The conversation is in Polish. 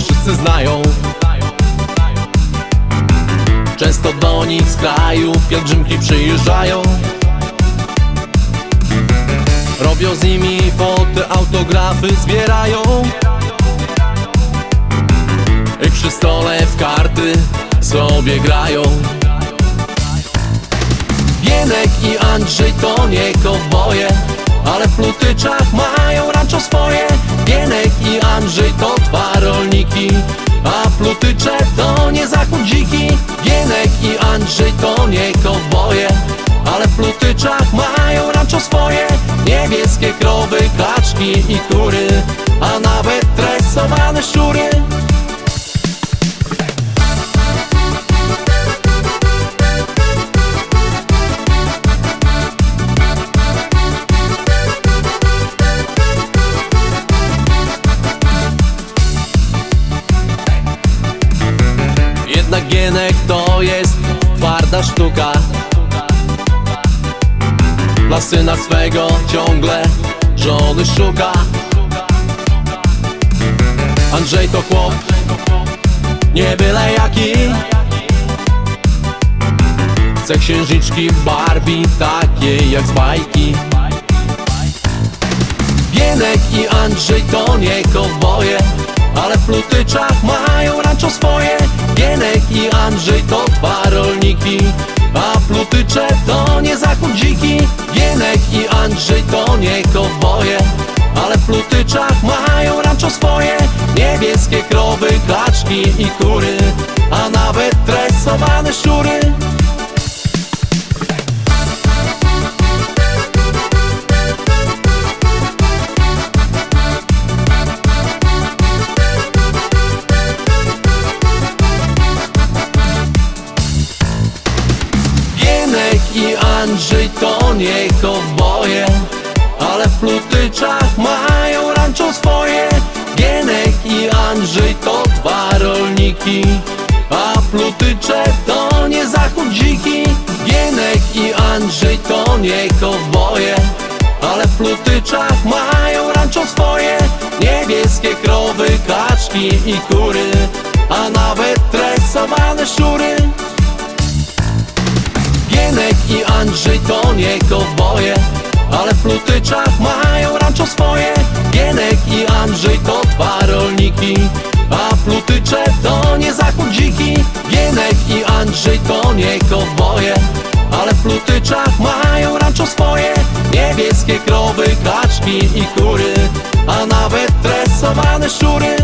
wszyscy znają. Często do nich z kraju pielgrzymki przyjeżdżają. Robią z nimi foty, autografy zbierają. I przy stole w karty sobie grają. Gienek i Andrzej to nie kowboje Ale w Plutyczach mają rancho swoje. Gienek i Andrzej to dwa rolniki. A Plutycze to nie zachód dziki. Gienek i Andrzej to nie kowboje. Ale w Plutyczach mają rancho swoje. Niebieskie krowy, kaczki i kury. A nawet tresowane szczury Gienek to jest twarda sztuka. Dla syna swego ciągle żony szuka. Andrzej to chłop, nie byle jaki. Chce księżniczki Barbie, takiej jak z bajki. Gienek i Andrzej to nie kowboje Ale w Plutyczach mają rancho swoje Gienek i Andrzej to dwa rolniki A Plutycze to nie zachód dziki. Gienek i Andrzej to nie kowboje Ale w Plutyczach mają rancho swoje. Niebieskie krowy, kaczki i kury A nawet Andrzej to nie kowboje Ale w Plutyczach mają rancho swoje. Gienek i Andrzej to dwa rolniki A Plutycze to nie zachód dziki. Gienek i Andrzej to nie kowboje Ale w Plutyczach mają rancho swoje. Niebieskie krowy, kaczki i kury A nawet tresowane szczury Andrzej to nie kowboje Ale w Plutyczach mają rancho swoje. Gienek i Andrzej to dwa rolniki A Plutycze to nie zachód dziki. Gienek i Andrzej to nie kowboje Ale w Plutyczach mają rancho swoje. Niebieskie krowy, kaczki i kury A nawet tresowane szczury